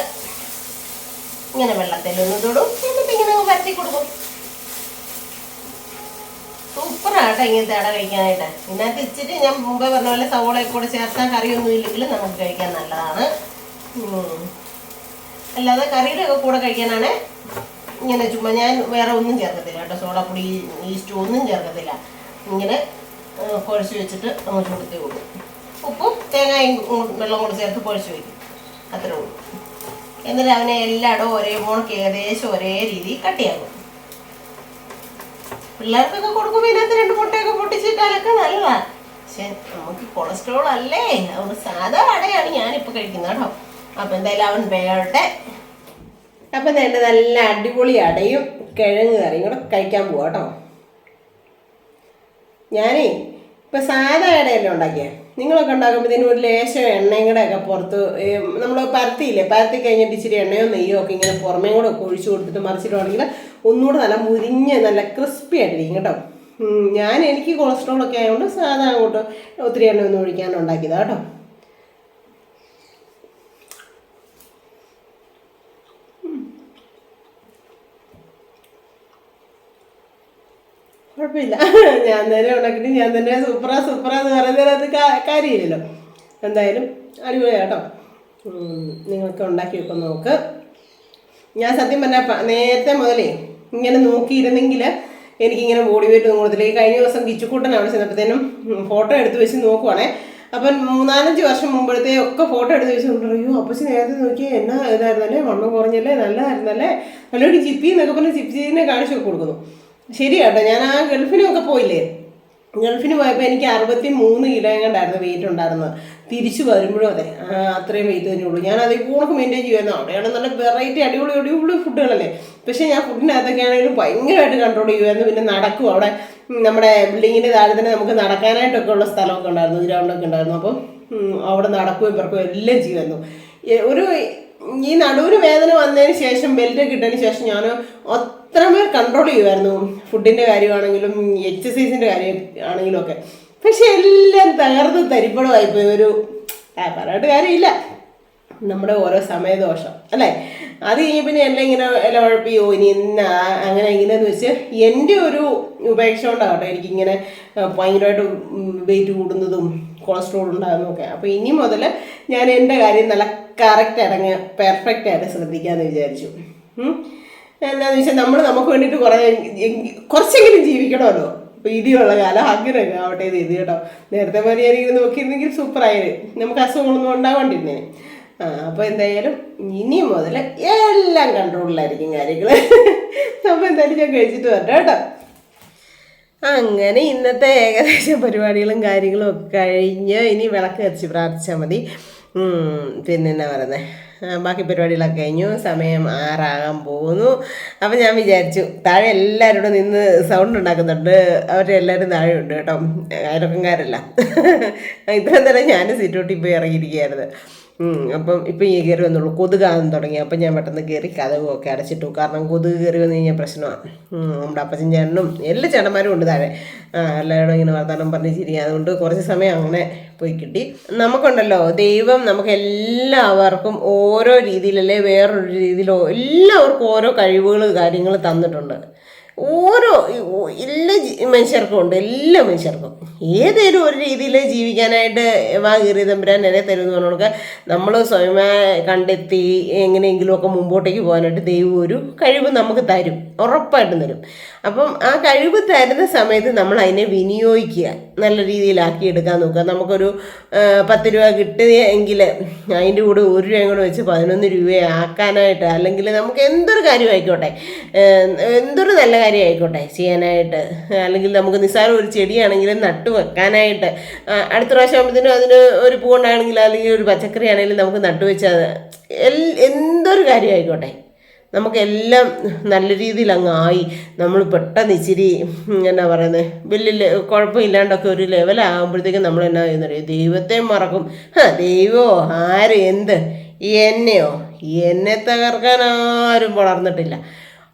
ഇങ്ങനെ വെള്ളത്തിലൊന്ന് തൊടും എന്നിട്ട് ഇങ്ങനെ പരത്തി കൊടുക്കും. സൂപ്പറാട്ടോ ഇങ്ങനത്തെ അട കഴിക്കാനായിട്ട്. ഇതിനകത്ത് ഇച്ചിരി ഞാൻ മുമ്പേ പറഞ്ഞ പോലെ സവോളയൊക്കെ കൂടെ ചേർത്താൽ കറിയൊന്നും ഇല്ലെങ്കിലും നമുക്ക് കഴിക്കാൻ നല്ലതാണ്. അല്ലാതെ കറിയുടെ ഒക്കെ കൂടെ കഴിക്കാനാണ് ഇങ്ങനെ ചുമ്മാ ഞാൻ വേറെ ഒന്നും ചേർക്കത്തില്ല കേട്ടോ. സോഡാപ്പൊടി ഈസ്റ്റ് ഒന്നും ചേർക്കത്തില്ല. ഇങ്ങനെ പൊഴിച്ചു വെച്ചിട്ട് അങ്ങോട്ട് കൊടുത്തേ കൊടുക്കും. ഉപ്പും തേങ്ങയും വെള്ളം കൂടെ ചേർത്ത് കുഴച്ച് വയ്ക്കും അത്രേ ഉള്ളൂ. എന്നിട്ട് അവനെ എല്ലായിടവും ഒരേ പോണക്ക് ഏകദേശം ഒരേ രീതി കട്ടിയാകും പിള്ളേർക്കൊക്കെ കൊടുക്കുമ്പോൾ ഇതിനകത്ത് രണ്ട് മുട്ടയൊക്കെ പൊട്ടിച്ചിട്ടാലൊക്കെ നല്ലതാണ് പക്ഷെ നമുക്ക് കൊളസ്ട്രോൾ അല്ലേ? അവർ സാധാ അടയാണ് ഞാനിപ്പോൾ കഴിക്കുന്നത് കേട്ടോ. അപ്പം എന്തായാലും അവൻ വേട്ടെ അപ്പം വേണ്ട നല്ല അടിപൊളി അടയും കിഴങ്ങ് കറിയും കൂടെ കഴിക്കാൻ പോവാ കേട്ടോ. ഞാനേ ഇപ്പം സാധാ അടയല്ലേ ഉണ്ടാക്കിയത് നിങ്ങളൊക്കെ ഉണ്ടാക്കുമ്പോഴത്തേനും ഒരു ലേശം എണ്ണയും കൂടെ ഒക്കെ പുറത്ത് നമ്മൾ പരത്തിയില്ലേ പരത്തി കഴിഞ്ഞിട്ട് ഇച്ചിരി എണ്ണയോ നെയ്യോ ഒക്കെ ഇങ്ങനെ പുറമേ കൂടെ ഒക്കെ ഒഴിച്ചു കൊടുത്തിട്ട് മറിച്ചിട്ടുണ്ടെങ്കിൽ ഒന്നുകൂടെ നല്ല മുരിഞ്ഞ് നല്ല ക്രിസ്പി ആയിട്ടിരിക്കും കേട്ടോ. ഞാൻ എനിക്ക് കൊളസ്ട്രോളൊക്കെ ആയതുകൊണ്ട് സാധാരണ അങ്ങോട്ട് ഒത്തിരി എണ്ണ ഒന്നും ഒഴിക്കാൻ ഉണ്ടാക്കിയതാ കേട്ടോ. കുഴപ്പമില്ല. ഞാൻ നേരെ ഉണ്ടാക്കിയിട്ട് ഞാൻ തന്നെ സൂപ്പറാ സൂപ്പറാ എന്ന് കാ- കാര്യമില്ലല്ലോ. എന്തായാലും അടിപൊളിയാട്ടോ നിങ്ങൾക്ക് ഉണ്ടാക്കി വെക്കാൻ നോക്ക് ഞാൻ സത്യം പറഞ്ഞാൽ നേരത്തെ മുതലേ ഇങ്ങനെ നോക്കിയിരുന്നെങ്കിൽ എനിക്കിങ്ങനെ ബോഡി വെയിറ്റ് ഒന്നും കൊടുത്തില്ല ഈ കഴിഞ്ഞ ദിവസം കിച്ചുക്കൂട്ടൻ അവിടെ ചെന്നപ്പോഴത്തേനും ഫോട്ടോ എടുത്ത് വെച്ച് നോക്കുവാണേ. അപ്പം മൂന്നാലഞ്ച് വർഷം മുമ്പഴത്തേ ഒക്കെ ഫോട്ടോ എടുത്ത് വെച്ച് കൊണ്ടു അയ്യോ അപ്പച്ചി നേരത്തെ നോക്കിയാൽ എന്നാ ഇതായിരുന്നല്ലേ? വണ്ണം കുറഞ്ഞല്ലേ? നല്ലതായിരുന്നല്ലേ? നല്ലൊരു ചിപ്പി എന്നൊക്കെ പറഞ്ഞ് ജിപ്പിനെ കാണിച്ചു കൊടുക്കുന്നു. ശരിയാട്ടോ ഞാൻ ആ ഗൾഫിനൊക്കെ പോയില്ലേ? ഗൾഫിന് പോയപ്പോൾ എനിക്ക് അറുപത്തി മൂന്ന് കിലോ എങ്ങാണ്ടായിരുന്നു വെയിറ്റ് ഉണ്ടായിരുന്നത്. തിരിച്ചു വരുമ്പോഴും അതെ അത്രയും വെയിറ്റ് തന്നെ ഉള്ളൂ. ഞാൻ അതേ കൂടെ മെയിന്റെയിൻ ചെയ്യുമായിരുന്നു. അവിടെയാണ് നല്ല വെറൈറ്റി അടിപൊളി അടിപൊളി ഫുഡുകളല്ലേ. പക്ഷേ ഞാൻ ഫുഡിനകത്തൊക്കെ ആണെങ്കിലും ഭയങ്കരമായിട്ട് കൺട്രോൾ ചെയ്യുമായിരുന്നു. പിന്നെ നടക്കും. അവിടെ നമ്മുടെ ബിൽഡിങ്ങിന്റെ താഴെ തന്നെ നമുക്ക് നടക്കാനായിട്ടൊക്കെ ഉള്ള സ്ഥലമൊക്കെ ഉണ്ടായിരുന്നു ഗ്രൗണ്ടൊക്കെ ഉണ്ടായിരുന്നു. അപ്പം അവിടെ നടക്കുകയും പിറക്കുകയും എല്ലാം ചെയ്യുമായിരുന്നു. ഒരു ഈ നടുവിന് വേദന വന്നതിന് ശേഷം ബെൽറ്റ് കിട്ടിയതിന് ശേഷം ഞാൻ അത്രമേൽ കൺട്രോൾ ചെയ്യുമായിരുന്നു ഫുഡിന്റെ കാര്യമാണെങ്കിലും എക്സസൈസിന്റെ കാര്യം ആണെങ്കിലും ഒക്കെ. പക്ഷെ എല്ലാം തകർന്ന് തരിപ്പണമായിപ്പോയി. ഒരു പറഞ്ഞിട്ട് കാര്യമില്ല. നമ്മുടെ ഓരോ സമയദോഷം അല്ലേ? അത് കഴിഞ്ഞ് പിന്നെ എല്ലാം ഇങ്ങനെ ഇല ഉഴപ്പിയോ ഇനി ഇന്ന അങ്ങനെ ഇങ്ങനെയെന്ന് വെച്ച് എന്റെ ഒരു ഉപേക്ഷ കൊണ്ടാകട്ടെ. എനിക്കിങ്ങനെ ഭയങ്കരമായിട്ട് വെയിറ്റ് കൂടുന്നതും കൊളസ്ട്രോൾ ഉണ്ടാകുന്നതും ഒക്കെ. അപ്പോൾ ഇനി മുതൽ ഞാൻ എന്റെ കാര്യം നല്ല കറക്റ്റ് അടങ്ങ് പെർഫെക്റ്റ് ആയിട്ട് ശ്രദ്ധിക്കാമെന്ന് വിചാരിച്ചു. എന്താന്ന് വെച്ചാൽ നമ്മൾ നമുക്ക് വേണ്ടിയിട്ട് കുറേ കുറച്ചെങ്കിലും ജീവിക്കണമല്ലോ. ഇപ്പൊ ഇതിയുള്ള കാലം അങ്ങനെയൊക്കെ ആവട്ടെ ഇത് ഇത് കേട്ടോ. നേരത്തെ പോലെ ഞാനിങ്ങനെ നോക്കിയിരുന്നെങ്കിൽ സൂപ്പറായത് നമുക്ക് അസുഖങ്ങളൊന്നും ഉണ്ടാവണ്ടിരുന്നേ. ആ അപ്പോൾ എന്തായാലും ഇനി മുതൽ എല്ലാം കൺട്രോളിലായിരിക്കും കാര്യങ്ങൾ അപ്പോൾ എന്തായാലും ഞാൻ കഴിച്ചിട്ട് വരട്ടെ കേട്ടോ. അങ്ങനെ ഇന്നത്തെ ഏകദേശം പരിപാടികളും കാര്യങ്ങളും ഒക്കെ കഴിഞ്ഞ് ഇനി വിളക്ക് വെച്ച് പ്രാർത്ഥിച്ചാൽ മതി. പിന്നെ പറയുന്നത് ബാക്കി പരിപാടികളൊക്കെ കഴിഞ്ഞു. സമയം ആറാകാൻ പോകുന്നു. അപ്പം ഞാൻ വിചാരിച്ചു താഴെ എല്ലാവരോടും നിന്ന് സൗണ്ട് ഉണ്ടാക്കുന്നുണ്ട്. അവരെല്ലാവരും താഴെ ഉണ്ട് കേട്ടോ. അയൽവക്കംകാരല്ല. ഇത്രയും നേരം ഞാൻ സീറ്റോട്ടിൽ പോയി ഇറങ്ങിയിരിക്കുകയായിരുന്നു. അപ്പം ഇപ്പം ഈ കയറി വന്നുള്ളൂ കൊതുകാകാൻ തുടങ്ങി. അപ്പം ഞാൻ പെട്ടെന്ന് കയറി കഥകുമൊക്കെ അടച്ചിട്ടു. കാരണം കൊതുക് കയറി വന്നു കഴിഞ്ഞാൽ പ്രശ്നമാണ് നമ്മുടെ അപ്പച്ചൻ ചേട്ടനും എല്ലാ ചേട്ടന്മാരും ഉണ്ട് താഴെ. എല്ലാവരും ഇങ്ങനെ വർത്തമാനം പറഞ്ഞ് ചിരി അതുകൊണ്ട് കുറച്ച് സമയം അങ്ങനെ പോയി കിട്ടി. നമുക്കുണ്ടല്ലോ ദൈവം നമുക്ക് എല്ലാവർക്കും ഓരോ രീതിയിലല്ലേ വേറൊരു രീതിയിലോ എല്ലാവർക്കും ഓരോ കഴിവുകൾ കാര്യങ്ങൾ തന്നിട്ടുണ്ട്. ഓരോ എല്ലാ മനുഷ്യർക്കും ഉണ്ട് എല്ലാ മനുഷ്യർക്കും. ഏതേലും ഒരു രീതിയിൽ ജീവിക്കാനായിട്ട് വാഗീറി തമ്പുരാൻ എന്നെ തരുമെന്ന് പറഞ്ഞൊക്കെ നമ്മൾ സ്വയമേ കണ്ടെത്തി എങ്ങനെയെങ്കിലുമൊക്കെ മുമ്പോട്ടേക്ക് പോകാനായിട്ട് ദൈവം ഒരു കഴിവ് നമുക്ക് തരും ഉറപ്പായിട്ടും തരും. അപ്പം ആ കഴിവ് തരുന്ന സമയത്ത് നമ്മൾ അതിനെ വിനിയോഗിക്കുക. നല്ല രീതിയിലാക്കി എടുക്കാൻ നോക്കുക. നമുക്കൊരു പത്ത് രൂപ കിട്ടുകയെങ്കിൽ അതിന്റെ കൂടെ ഒരു രൂപയും കൂടെ വെച്ച് പതിനൊന്ന് രൂപയാക്കാനായിട്ട് അല്ലെങ്കിൽ നമുക്ക് എന്തൊരു കാര്യമായിക്കോട്ടെ എന്തൊരു നല്ല കാര്യമായിക്കോട്ടെ ചെയ്യാനായിട്ട്. അല്ലെങ്കിൽ നമുക്ക് നിസ്സാരം ഒരു ചെടിയാണെങ്കിലും നട്ടു വെക്കാനായിട്ട്. അടുത്ത പ്രാവശ്യം ആകുമ്പോഴത്തേനും അതിന് ഒരു പൂവുണ്ടാണെങ്കിൽ അല്ലെങ്കിൽ ഒരു പച്ചക്കറി ആണെങ്കിലും നമുക്ക് നട്ടു വെച്ചാൽ എൽ എന്തൊരു കാര്യമായിക്കോട്ടെ. നമുക്കെല്ലാം നല്ല രീതിയിൽ അങ്ങ് ആയി. നമ്മൾ പെട്ടെന്ന് ഇച്ചിരി എന്നാ പറയുന്നത് വലിയ കുഴപ്പമില്ലാണ്ടൊക്കെ ഒരു ലെവലാകുമ്പോഴത്തേക്കും നമ്മൾ എന്നാ ചെയ്യുന്നറിയോ ദൈവത്തെ മറക്കും. ആ ദൈവമോ ആര് എന്ത്? എന്നെയോ? എന്നെ തകർക്കാൻ ആരും വളർന്നിട്ടില്ല.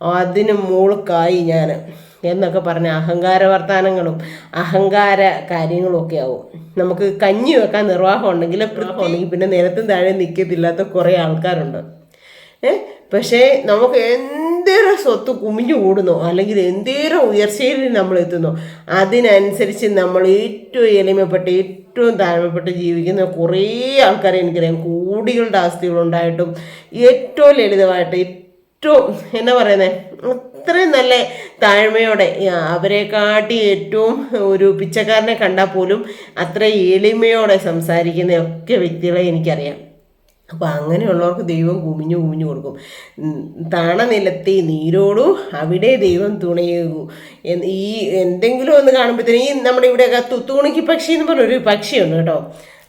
അതിന് മുളുക്കായി ഞാൻ എന്നൊക്കെ പറഞ്ഞ അഹങ്കാര വർത്താനങ്ങളും അഹങ്കാര കാര്യങ്ങളും ഒക്കെ ആവും. നമുക്ക് കഞ്ഞി വെക്കാൻ നിർവാഹം ഉണ്ടെങ്കിൽ നിർവാഹം ഉണ്ടെങ്കിൽ പിന്നെ നിലത്തും താഴെ നിൽക്കത്തില്ലാത്ത കുറേ ആൾക്കാരുണ്ട്. ഏ? പക്ഷേ നമുക്ക് എന്തേരം സ്വത്ത് കുമിഞ്ഞു കൂടുന്നോ അല്ലെങ്കിൽ എന്തേറെ ഉയർച്ചയിൽ നമ്മൾ എത്തുന്നു അതിനനുസരിച്ച് നമ്മൾ ഏറ്റവും എളിമപ്പെട്ട് ഏറ്റവും താഴ്മപ്പെട്ട് ജീവിക്കുന്ന കുറേ ആൾക്കാരെ എനിക്കറിയാം. കോടികളുടെ ആസ്തികളുണ്ടായിട്ടും ഏറ്റവും ലളിതമായിട്ട് ഏറ്റവും എന്നാ പറയുന്നത് അത്രയും നല്ല താഴ്മയോടെ അവരെ കാട്ടി ഏറ്റവും ഒരു പിച്ചക്കാരനെ കണ്ടാൽ പോലും അത്ര എളിമയോടെ സംസാരിക്കുന്ന ഒക്കെ വ്യക്തികളെ എനിക്കറിയാം. അപ്പോൾ അങ്ങനെയുള്ളവർക്ക് ദൈവം കുമിഞ്ഞു കുമിഞ്ഞു കൊടുക്കും. താണനിലത്തെ നീരോടും അവിടെ ദൈവം തുണയേകൂ. ഈ എന്തെങ്കിലും ഒന്ന് കാണുമ്പോഴത്തേനും ഈ നമ്മുടെ ഇവിടെയൊക്കെ തുത്തുണിക്ക് പക്ഷി എന്ന് പറഞ്ഞൊരു പക്ഷിയുണ്ട് കേട്ടോ.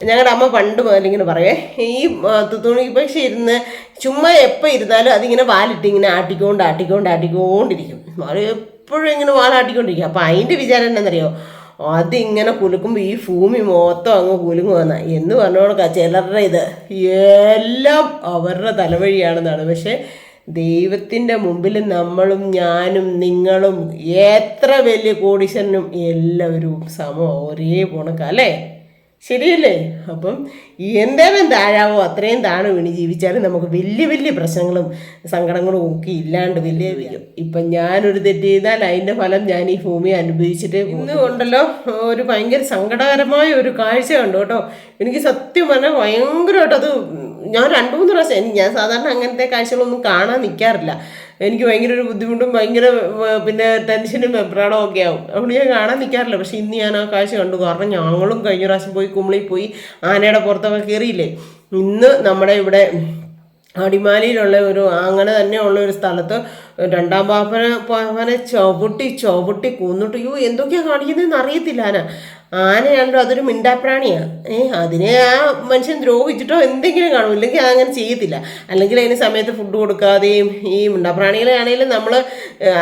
ഞങ്ങളുടെ അമ്മ പണ്ട് മുതലിങ്ങനെ പറയേ ഈ തുത്തുണിക്ക് പക്ഷി ഇരുന്ന് ചുമ്മാ എപ്പോൾ ഇരുന്നാലും അതിങ്ങനെ വാലിട്ട് ഇങ്ങനെ ആട്ടിക്കൊണ്ട് ആട്ടിക്കൊണ്ട് ആട്ടിക്കൊണ്ടിരിക്കും. അത് എപ്പോഴും ഇങ്ങനെ വാലാട്ടിക്കൊണ്ടിരിക്കും അപ്പോൾ അതിന്റെ വിചാരം എന്താണെന്നറിയോ അതിങ്ങനെ കുലുക്കുമ്പോൾ ഈ ഭൂമി മൊത്തം അങ്ങ് കുലുങ്ങുവന്ന. എന്ന് പറഞ്ഞോളൂ ചിലരുടെ ഇത്. എല്ലാം അവരുടെ തലവഴിയാണെന്നാണ്. പക്ഷേ ദൈവത്തിന്റെ മുമ്പിൽ നമ്മളും ഞാനും നിങ്ങളും എത്ര വലിയ കോടീശ്വരനും എല്ലാവരും സമം ഒരേ പോണക്ക അല്ലേ? ശരിയല്ലേ? അപ്പം എന്തേലും താഴാവോ? അത്രയും താണു വീണ് ജീവിച്ചാലും നമുക്ക് വലിയ വലിയ പ്രശ്നങ്ങളും സങ്കടങ്ങളും ഒക്കെ ഇല്ലാണ്ട് വലിയ വലിയ ഇപ്പം ഞാനൊരു തെറ്റ് ചെയ്താൽ അതിന്റെ ഫലം ഞാൻ ഈ ഭൂമി അനുഭവിച്ചിട്ട് ഇന്ന് കൊണ്ടല്ലോ ഒരു ഭയങ്കര സങ്കടകരമായ ഒരു കാഴ്ച കണ്ടു കേട്ടോ. എനിക്ക് സത്യം പറഞ്ഞാൽ ഭയങ്കരമായിട്ട് അത് ഞാൻ രണ്ടു മൂന്ന് പ്രാവശ്യം ഞാൻ സാധാരണ അങ്ങനത്തെ കാഴ്ചകളൊന്നും കാണാൻ നിൽക്കാറില്ല എനിക്ക് ഭയങ്കര ഒരു ബുദ്ധിമുട്ടും ഭയങ്കര പിന്നെ ടെൻഷനും വെപ്രാടവും ഒക്കെ ആവും. അതുകൊണ്ട് ഞാൻ കാണാൻ നിൽക്കാറില്ല പക്ഷേ ഇന്ന് ഞാൻ ആ കാഴ്ച കണ്ടു. കാരണം ഞങ്ങളും കഴിഞ്ഞ പ്രാവശ്യം പോയി കുമ്പളി പോയി ആനയുടെ പുറത്തൊക്കെ കയറിയില്ലേ ഇന്ന് നമ്മുടെ ഇവിടെ അടിമാലിയിലുള്ള ഒരു അങ്ങനെ തന്നെയുള്ള ഒരു സ്ഥലത്ത് രണ്ടാം പാപ്പനെ പാപ്പനെ ചവിട്ടി ചവിട്ടി കൊന്നിട്ട്. അയ്യോ എന്തൊക്കെയാണ് കാണിക്കുന്നതെന്ന് അറിയത്തില്ല ആന. ആനയാണല്ലോ അതൊരു മിണ്ടാപ്രാണിയാണ് ഏഹ് അതിനെ ആ മനുഷ്യൻ ദ്രോഹിച്ചിട്ടോ എന്തെങ്കിലും കാണും. ഇല്ലെങ്കിൽ അങ്ങനെ ചെയ്യത്തില്ല. അല്ലെങ്കിൽ അതിന് സമയത്ത് ഫുഡ് കൊടുക്കാതെയും ഈ മിണ്ടാപ്രാണികളെ ആണെങ്കിലും നമ്മൾ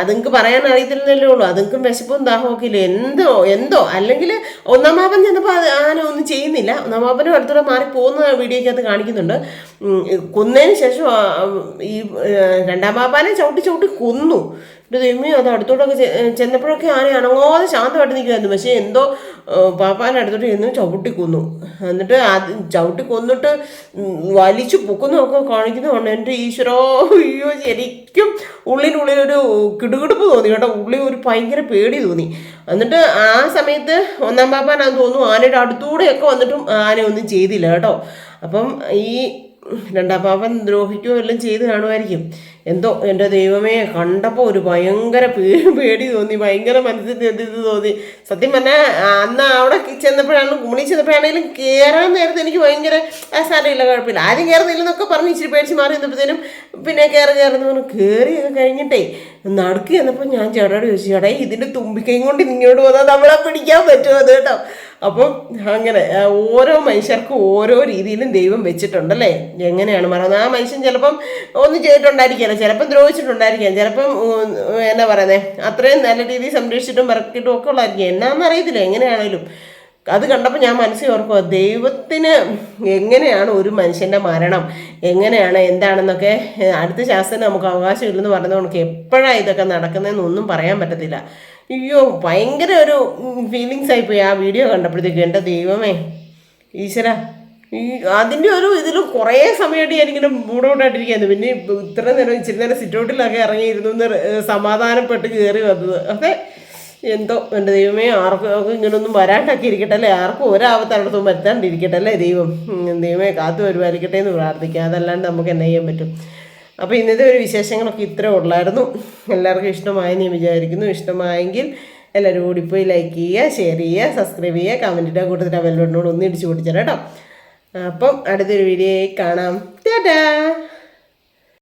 അതുങ്ങൾക്ക് പറയാൻ അറിയത്തില്ലല്ലേ ഉള്ളൂ. അതുങ്ങൾക്കും വിശപ്പും ദാഹമൊക്കെ ഇല്ല? എന്തോ എന്തോ. അല്ലെങ്കിൽ ഒന്നാമാപൻ ചെന്നപ്പോൾ അത് ആന ഒന്നും ചെയ്യുന്നില്ല. ഒന്നാമാപനും അടുത്തൂടെ മാറി പോകുന്ന വീഡിയോക്കകത്ത് കാണിക്കുന്നുണ്ട്. കൊന്നതിന് ശേഷം ഈ ഏഹ്, രണ്ടാം പാപ്പാനെ ചവിട്ടി ചവിട്ടി കൊന്നു. എന്റെ ദൈവമേ അത് അടുത്തോട്ടൊക്കെ ചെന്നപ്പോഴൊക്കെ ആന അണങ്ങാതെ ശാന്തമായിട്ട് നിൽക്കുമായിരുന്നു പക്ഷേ എന്തോ പാപ്പാന്റെ അടുത്തോട്ട് ചെന്ന് ചവിട്ടി കൊന്നു. എന്നിട്ട് അത് ചവിട്ടി കൊന്നിട്ട് വലിച്ചു പൊക്കുന്നതൊക്കെ കാണിക്കുന്നതുകൊണ്ട് എന്റെ ഈശ്വരോ അയ്യോ ശരിക്കും ഉള്ളിനുള്ളിലൊരു കിടുകിടുപ്പ് തോന്നി കേട്ടോ. ഉള്ളി ഒരു ഭയങ്കര പേടി തോന്നി. എന്നിട്ട് ആ സമയത്ത് ഒന്നാം പാപ്പാനാന്ന് തോന്നുന്നു ആനയുടെ അടുത്തൂടെയൊക്കെ വന്നിട്ടും ആന ഒന്നും ചെയ്തില്ല കേട്ടോ. അപ്പം ഈ രണ്ടാം പാപ്പൻ ദ്രോഹിക്കുകയോ എല്ലാം ചെയ്ത് കാണുമായിരിക്കും. എന്തോ എന്റെ ദൈവമേ കണ്ടപ്പോൾ ഒരു ഭയങ്കര പേടി തോന്നി ഭയങ്കര മനസ്സിൽ ഇത് തോന്നി. സത്യം പറഞ്ഞാൽ അന്ന് അവിടെ ചെന്നപ്പോഴാണ് കുമണി ചെന്നപ്പോഴാണെങ്കിലും കയറാൻ നേരത്തെ എനിക്ക് ഭയങ്കര ആ സാരമില്ല കുഴപ്പമില്ല. ആദ്യം കയറുന്നില്ലെന്നൊക്കെ പറഞ്ഞ് ഇച്ചിരി പേടിച്ച് മാറി നിന്നപ്പോഴത്തേനും പിന്നെ കയറി കയറുന്ന പറഞ്ഞു. കയറിയൊക്കെ കഴിഞ്ഞിട്ടേ നടുക്ക് ചെന്നപ്പോൾ ഞാൻ ചേട്ടനോട് ചോദിച്ചു ചേട്ടാ ഇതിന്റെ തുമ്പിക്കൈ കൊണ്ട് ഇങ്ങോട്ട് പോകാൻ നമ്മളെ പിടിക്കാൻ പറ്റുമോ? അത് കേട്ടോ. അപ്പം അങ്ങനെ ഓരോ മനുഷ്യർക്കും ഓരോ രീതിയിലും ദൈവം വെച്ചിട്ടുണ്ടല്ലേ? എങ്ങനെയാണ് പറയുന്നത് ആ മനുഷ്യൻ ചിലപ്പം ഒന്നും ചെയ്തിട്ടുണ്ടായിരിക്കില്ല. ചിലപ്പം ദ്രോഹിച്ചിട്ടുണ്ടായിരിക്കാം. ചിലപ്പം എന്താ പറയുന്നത് അത്രയും നല്ല രീതിയിൽ സംരക്ഷിച്ചിട്ടും പറക്കിയിട്ടും ഒക്കെ ഉള്ളതായിരിക്കും. എന്നാന്ന് അറിയത്തില്ല എങ്ങനെയാണേലും. അത് കണ്ടപ്പോൾ ഞാൻ മനസ്സിൽ ഓർക്കുക ദൈവത്തിന് എങ്ങനെയാണ് ഒരു മനുഷ്യന്റെ മരണം? എങ്ങനെയാണ് എന്താണെന്നൊക്കെ അടുത്ത ശാസ്ത്രം നമുക്ക് അവകാശമില്ലെന്ന് നമുക്ക് എപ്പോഴാണ് ഇതൊക്കെ നടക്കുന്നതെന്നൊന്നും പറയാൻ പറ്റത്തില്ല. അയ്യോ ഭയങ്കര ഒരു ഫീലിങ്സ് ആയിപ്പോയി ആ വീഡിയോ കണ്ടപ്പോഴത്തേക്കും. എന്റെ ദൈവമേ ഈശ്വര. ഈ അതിന്റെ ഒരു ഇതിൽ കുറേ സമയമായിട്ട് ഞാനിങ്ങനെ മൂടൗട്ടായിട്ടിരിക്കുകയായിരുന്നു പിന്നെ ഇത്ര നേരം ഇച്ചിരി നേരം സിറ്റൗട്ടിലൊക്കെ ഇറങ്ങിയിരുന്നു സമാധാനപ്പെട്ട് കയറി വന്നത്. അതെ എന്തോ എന്റെ ദൈവമേ ആർക്കും ഇങ്ങനൊന്നും വരാണ്ടൊക്കെ ഇരിക്കട്ടെ അല്ലേ? ആർക്കും ഒരാപത്തടത്തും വരുത്താണ്ടിരിക്കട്ടെ അല്ലേ ദൈവം? ദൈവമേ കാത്തു പരിപാലിക്കട്ടെ എന്ന് പ്രാർത്ഥിക്കാം. അതല്ലാണ്ട് നമുക്ക് എന്നാ ചെയ്യാൻ പറ്റും? അപ്പോൾ ഇന്നത്തെ ഒരു വിശേഷങ്ങളൊക്കെ ഇത്രേ ഉള്ളായിരുന്നു. എല്ലാവർക്കും ഇഷ്ടമായെന്ന് ഞാൻ വിചാരിക്കുന്നു. ഇഷ്ടമായെങ്കിൽ എല്ലാവരും കൂടി പോയി ലൈക്ക് ചെയ്യുക ഷെയർ ചെയ്യുക സബ്സ്ക്രൈബ് ചെയ്യുക കമന്റിന്റെ കൂട്ടത്തിൽ ബെല്ലോട്ടിനോട് ഒന്ന് ഇടിച്ചു പൊട്ടിച്ചാൽ കേട്ടോ. അപ്പം അടുത്തൊരു വീഡിയോയിൽ കാണാം. ടാറ്റാ!